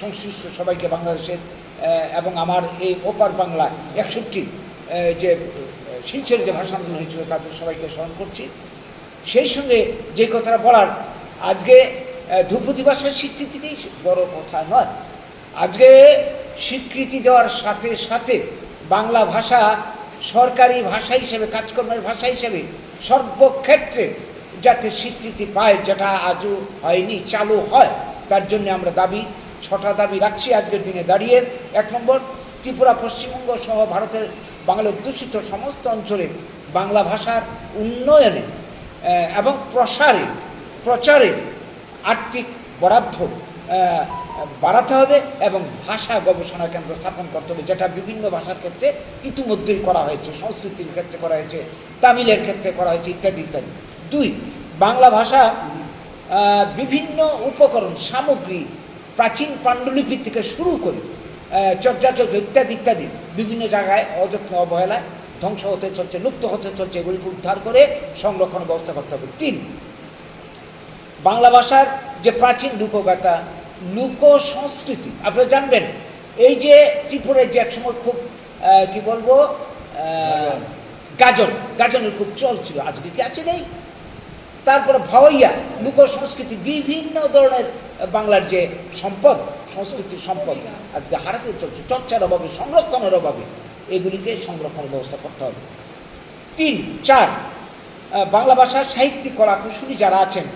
সংশ্লিষ্ট সবাইকে বাংলাদেশের এবং আমার এই ওপার বাংলা একষট্টি যে শিলচরে যে ভাষা আন্দোলন হয়েছিল তাদের সবাইকে স্মরণ করছি। সেই সঙ্গে যে কথাটা বলার, আজকে ধ্রুপদী ভাষার স্বীকৃতিতেই বড় কথা নয়। আজকে স্বীকৃতি দেওয়ার সাথে সাথে বাংলা ভাষা সরকারি ভাষা হিসেবে, কাজকর্মের ভাষা হিসেবে সর্বক্ষেত্রে যাতে স্বীকৃতি পায়, যেটা আজও হয়নি, চালু হয়, তার জন্য আমরা দাবি, ছটা দাবি রাখছি আজকের দিনে দাঁড়িয়ে। এক নম্বর, ত্রিপুরা পশ্চিমবঙ্গ সহ ভারতের বাংলা অধ্যুষিত সমস্ত অঞ্চলে বাংলা ভাষার উন্নয়নে এবং প্রসারে, প্রচারে আর্থিক বরাদ্দ বাড়াতে হবে এবং ভাষা গবেষণা কেন্দ্র স্থাপন করতে হবে, যেটা বিভিন্ন ভাষার ক্ষেত্রে ইতিমধ্যেই করা হয়েছে, সংস্কৃতির ক্ষেত্রে করা হয়েছে, তামিলের ক্ষেত্রে করা হয়েছে ইত্যাদি ইত্যাদি। দুই, বাংলা ভাষা বিভিন্ন উপকরণ, সামগ্রী, প্রাচীন পাণ্ডুলিপি থেকে শুরু করে চর্যাচর্য ইত্যাদি ইত্যাদি, বিভিন্ন জায়গায় অযত্ন অবহেলায় ধ্বংস হতে চলছে, লুপ্ত হতে চলছে, এগুলিকে উদ্ধার করে সংরক্ষণ ব্যবস্থা করতে হবে। তিন, বাংলা ভাষার যে প্রাচীন লোকগাথা লোক সংস্কৃতি আপনারা জানবেন, এই যে ত্রিপুরার যে একসময় খুব কি বলব গাজন, গাজনের খুব চল ছিল, আজকে কি আছে নেই? তারপরে ভাওয়াইয়া লোক সংস্কৃতি বিভিন্ন ধরনের বাংলার যে সম্পদ, সংস্কৃতির সম্পদ, আজকে হারাতে চলছে। চর্চার অভাবে, সংরক্ষণের অভাবে, এগুলিকে সংরক্ষণের ব্যবস্থা করতে হবে। তিন, চার বাংলা ভাষার সাহিত্যিক কলা কুশলী যারা আছেন,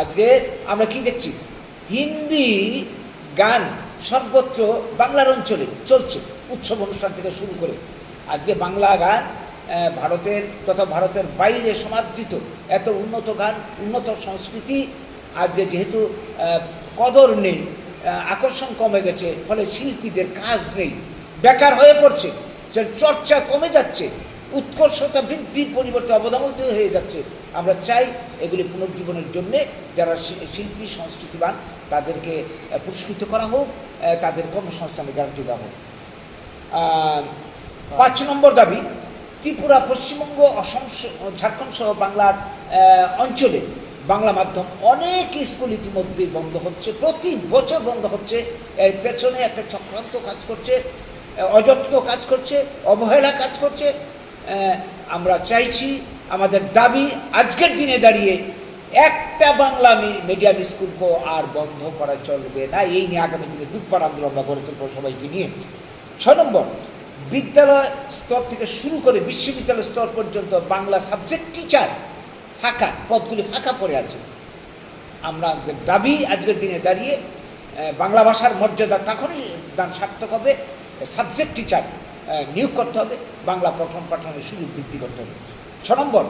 আজকে আমরা কি দেখছি? হিন্দি গান সর্বত্র বাংলার অঞ্চলে চলছে, উৎসব অনুষ্ঠান থেকে শুরু করে। আজকে বাংলা গান ভারতের তথা ভারতের বাইরে সমাদৃত এত উন্নত গান, উন্নত সংস্কৃতি আজকে যেহেতু কদর নেই আকর্ষণ কমে গেছে, ফলে শিল্পীদের কাজ নেই। বেকার হয়ে পড়ছে চর্চা কমে যাচ্ছে। উৎকর্ষতা বৃদ্ধির পরিবর্তে অবদামিত হয়ে যাচ্ছে। আমরা চাই এগুলি পুনর্জীবনের জন্যে যারা শিল্পী, সংস্কৃতিবান, তাদেরকে পুরস্কৃত করা হোক তাদের কর্মসংস্থানের গ্যারান্টি দেওয়া হোক। পাঁচ নম্বর দাবি, ত্রিপুরা, পশ্চিমবঙ্গ, অসম ঝাড়খণ্ড সহ বাংলার অঞ্চলে বাংলা মাধ্যম অনেক স্কুল ইতিমধ্যে বন্ধ হচ্ছে, প্রতি বছর বন্ধ হচ্ছে। এর পেছনে একটা চক্রান্ত কাজ করছে অযত্ন কাজ করছে, অবহেলা কাজ করছে আমরা চাইছি, আমাদের দাবি আজকের দিনে দাঁড়িয়ে একটা বাংলা মিডিয়াম স্কুলকে আর বন্ধ করা চলবে না। এই নিয়ে আগামী দিনে দুপ্পার আন্দোলন আমরা গড়ে তুলব সবাইকে নিয়ে। ছয় নম্বর, বিদ্যালয় স্তর থেকে শুরু করে বিশ্ববিদ্যালয় স্তর পর্যন্ত বাংলা সাবজেক্ট টিচার ফাঁকা, পদগুলি ফাঁকা পড়ে আছে। আমরা দাবি আজকের দিনে দাঁড়িয়ে বাংলা ভাষার মর্যাদা তখনই দান সার্থক হবে, সাবজেক্ট টিচার নিয়োগ করতে হবে, বাংলা পঠন পাঠনের সুযোগ বৃদ্ধি করতে হবে। ছ নম্বর,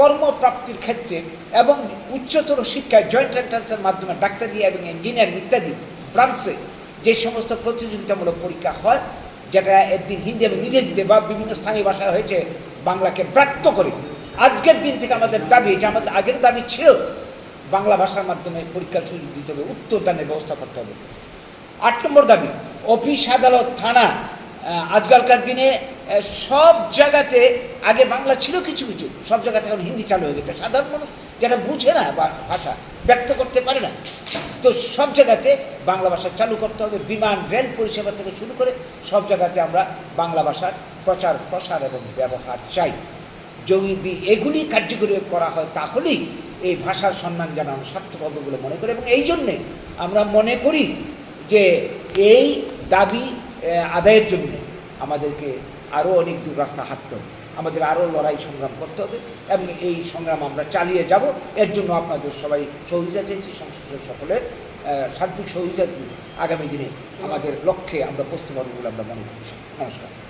কর্মপ্রাপ্তির ক্ষেত্রে এবং উচ্চতর শিক্ষায় জয়েন্ট এন্ট্রান্সের মাধ্যমে ডাক্তারি এবং ইঞ্জিনিয়ারিং ইত্যাদি ব্রাঞ্চে যে সমস্ত প্রতিযোগিতামূলক পরীক্ষা হয়, যেটা একদিন হিন্দি এবং ইংরেজিতে বা বিভিন্ন স্থানীয় ভাষায় হয়েছে, বাংলাকে ব্রাত্য করে। আজকের দিন থেকে আমাদের দাবি, এটা আমাদের আগের দাবি ছিল, বাংলা ভাষার মাধ্যমে পরীক্ষার সুযোগ দিতে হবে উত্তরদানের ব্যবস্থা করতে হবে। আট নম্বর দাবি, অফিস, আদালত, থানা আজকালকার দিনে সব জায়গাতে, আগে বাংলা ছিল কিছু কিছু, সব জায়গাতে এখন হিন্দি চালু হয়ে গেছে। সাধারণ মানুষ যারা বুঝে না ভাষা, ব্যক্ত করতে পারে না। তো সব জায়গাতে বাংলা ভাষা চালু করতে হবে, বিমান, রেল পরিষেবা থেকে শুরু করে সব জায়গাতে আমরা বাংলা ভাষার প্রচার, প্রসার এবং ব্যবহার চাই। যদি এগুলি কার্যকরী করা হয়, তাহলেই এই ভাষার সম্মান জানানো সার্থক হবে বলে মনে করি। এবং এই জন্যে আমরা মনে করি যে এই দাবি আদায়ের জন্য আমাদেরকে আরও অনেক দূর রাস্তা হাঁটতে হবে। আমাদের আরও লড়াই সংগ্রাম করতে হবে এবং এই সংগ্রাম আমরা চালিয়ে যাব। এর জন্য আপনাদের সবাই সহযোগিতা চেয়েছি সংশ্লিষ্ট সকলের সার্বিক সহযোগিতা দিয়ে আগামী দিনে আমাদের লক্ষ্যে আমরা পারব বলে আমরা মনে করছি। নমস্কার।